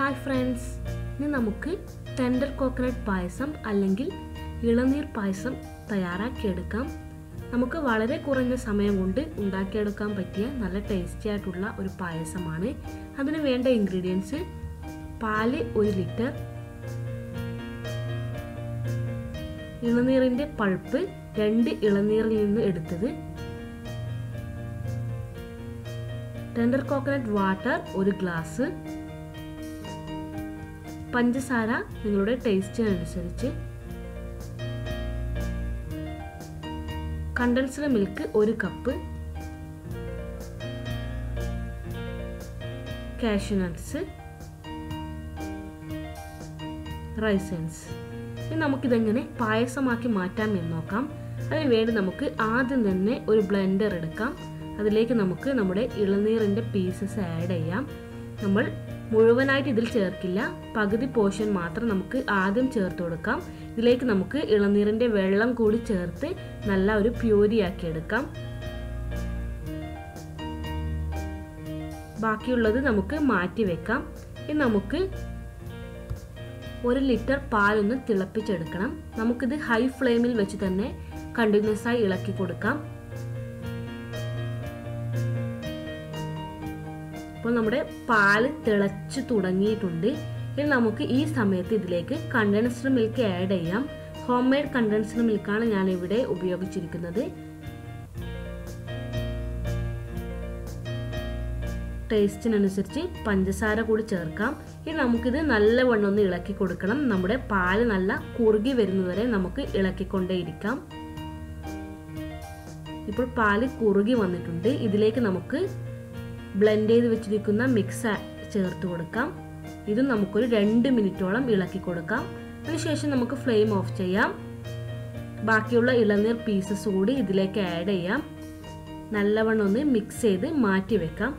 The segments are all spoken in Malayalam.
ഹായ് ഫ്രണ്ട്സ് ഇനി നമുക്ക് ടെൻഡർ കോക്കനട്ട് പായസം അല്ലെങ്കിൽ ഇളനീർ പായസം തയ്യാറാക്കിയെടുക്കാം നമുക്ക് വളരെ കുറഞ്ഞ സമയം കൊണ്ട് ഉണ്ടാക്കിയെടുക്കാൻ പറ്റിയ നല്ല ടേസ്റ്റി ആയിട്ടുള്ള ഒരു പായസമാണ്. അതിന് വേണ്ട ഇൻഗ്രീഡിയൻസ് പാൽ ഒരു ലിറ്റർ ഇളനീറിന്റെ പൾപ്പ് രണ്ട് ഇളനീറിൽ നിന്ന് എടുത്തത് ടെൻഡർ കോക്കനട്ട് വാട്ടർ ഒരു ഗ്ലാസ് പഞ്ചസാര നിങ്ങളുടെ ടേസ്റ്റിനനുസരിച്ച് കണ്ടൻസ്ഡ് മിൽക്ക് ഒരു കപ്പ് കാഷ്യൂ റൈസൻസ് ഇനി നമുക്കിതെങ്ങനെ പായസമാക്കി മാറ്റാം എന്ന് നോക്കാം. അതിന് വേണ്ടി നമുക്ക് ആദ്യം തന്നെ ഒരു ബ്ലെൻഡർ എടുക്കാം. അതിലേക്ക് നമുക്ക് നമ്മുടെ ഇളനീറിന്റെ പീസസ് ആഡ് ചെയ്യാം. നമ്മൾ മുഴുവനായിട്ട് ഇതിൽ ചേർക്കില്ല. പകുതി പോർഷൻ മാത്രം നമുക്ക് ആദ്യം ചേർത്ത് കൊടുക്കാം. ഇതിലേക്ക് നമുക്ക് ഇളനീറിന്റെ വെള്ളം കൂടി ചേർത്ത് നല്ല ഒരു പ്യൂരിയാക്കി എടുക്കാം. ബാക്കിയുള്ളത് നമുക്ക് മാറ്റി വെക്കാം. ഇനി നമുക്ക് ഒരു ലിറ്റർ പാലൊന്ന് തിളപ്പിച്ചെടുക്കണം. നമുക്കിത് ഹൈ ഫ്ലെയിമിൽ വെച്ച് തന്നെ കണ്ടിന്യൂസ് ആയി ഇളക്കി കൊടുക്കാം. അപ്പോൾ നമ്മുടെ പാൽ തിളച്ച് തുടങ്ങിയിട്ടുണ്ട്. ഇനി നമുക്ക് ഈ സമയത്ത് ഇതിലേക്ക് കണ്ടൻസ്ഡ് മിൽക്ക് ആഡ് ചെയ്യാം. ഹോം മെയ്ഡ് കണ്ടൻസ്ഡ് മിൽക്കാണ് ഞാൻ ഇവിടെ ഉപയോഗിച്ചിരിക്കുന്നത്. ടേസ്റ്റിനനുസരിച്ച് പഞ്ചസാര കൂടി ചേർക്കാം. ഇനി നമുക്കിത് നല്ലവണ്ണം ഒന്ന് ഇളക്കി കൊടുക്കണം. നമ്മുടെ പാൽ നല്ല കുറുകി വരുന്നതുവരെ നമുക്ക് ഇളക്കിക്കൊണ്ടേയിരിക്കാം. ഇപ്പോൾ പാൽ കുറുകി വന്നിട്ടുണ്ട്. ഇതിലേക്ക് നമുക്ക് ബ്ലെൻഡ് ചെയ്ത് വെച്ചിരിക്കുന്ന മിക്സ് ചേർത്ത് കൊടുക്കാം. ഇത് നമുക്കൊരു രണ്ട് മിനിറ്റോളം ഇളക്കി കൊടുക്കാം. അതിനുശേഷം നമുക്ക് ഫ്ലെയിം ഓഫ് ചെയ്യാം. ബാക്കിയുള്ള ഇളനീർ പീസസ് കൂടി ഇതിലേക്ക് ആഡ് ചെയ്യാം. നല്ലവണ്ണം ഒന്ന് മിക്സ് ചെയ്ത് മാറ്റി വെക്കാം.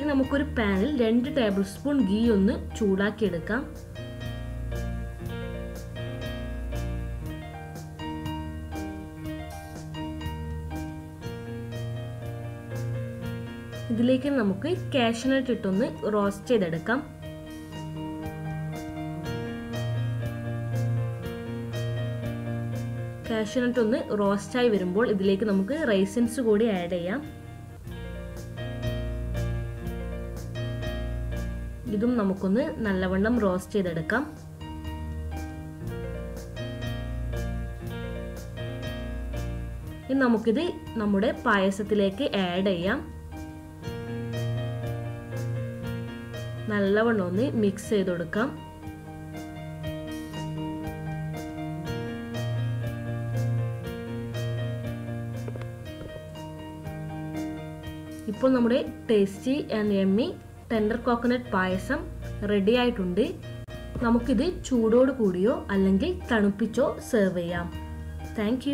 ഇനി നമുക്കൊരു പാനിൽ രണ്ട് ടേബിൾ സ്പൂൺ ഗീ ഒന്ന് ചൂടാക്കി ഇതിലേക്ക് നമുക്ക് കാഷ്നട്ട് ഇട്ടൊന്ന് റോസ്റ്റ് ചെയ്തെടുക്കാം. കാഷ്നട്ട് ഒന്ന് റോസ്റ്റായി വരുമ്പോൾ ഇതിലേക്ക് നമുക്ക് റൈസിൻസ് കൂടി ആഡ് ചെയ്യാം. ഇതും നമുക്കൊന്ന് നല്ലവണ്ണം റോസ്റ്റ് ചെയ്തെടുക്കാം. ഇനി നമുക്കിത് നമ്മുടെ പായസത്തിലേക്ക് ആഡ് ചെയ്യാം. നല്ലവണ്ണം ഒന്ന് മിക്സ് ചെയ്ത് കൊടുക്കാം. ഇപ്പോൾ നമ്മുടെ tasty and yummy tender coconut payasam ready ആയിട്ടുണ്ട്. നമുക്കിത് ചൂടോട് കൂടിയോ അല്ലെങ്കിൽ തണുപ്പിച്ചോ സെർവ് ചെയ്യാം. താങ്ക്